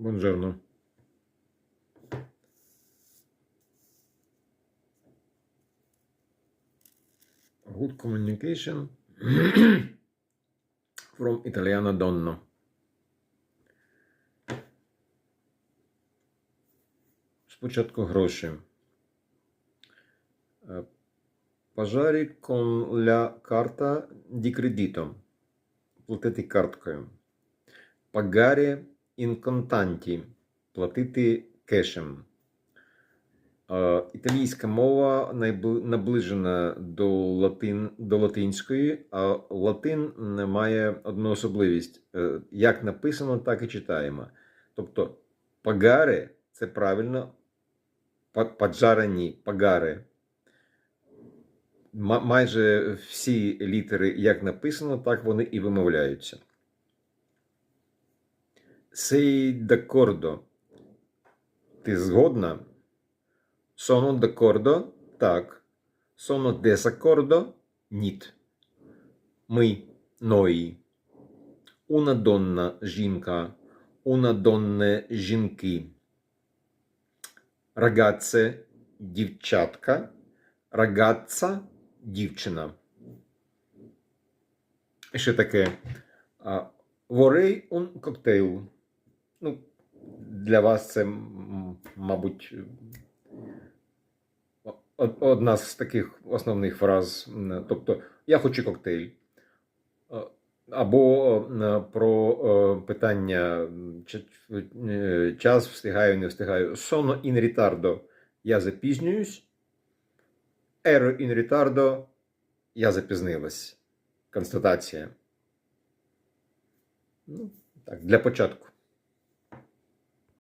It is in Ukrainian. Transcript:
Buongiorno. Good communication from Italiana Donno. Спочатку гроші. Е, Пажарі la carta di credito. Платити карткою. Пагарі contanti. Платити кешем. Е, Італійська мова наближена до, латин, до латинської, а латин має одну особливість. Е, Як написано, так і читаємо. Тобто пагари це правильно па- паджарані, пагари. Майже всі літери, як написано, так вони і вимовляються. Sei d'accordo. Ти згодна? Sono d'accordo? Так. Sono desaccordo? Ніт. Ми. Noi. Una donna – жінка. Donne – жінки. Ragazze – дівчатка. Ragazza – дівчина. І Ще таке. Vorrei un cocktail. Ну, для вас це, мабуть, одна з таких основних фраз. Тобто, я хочу коктейль. Е, Або е, про е, питання час встигаю, не встигаю. Sono in ritardo. Я запізнююсь. Ero in ritardo. Я запізнилась. Констатація. Ну, так, для початку.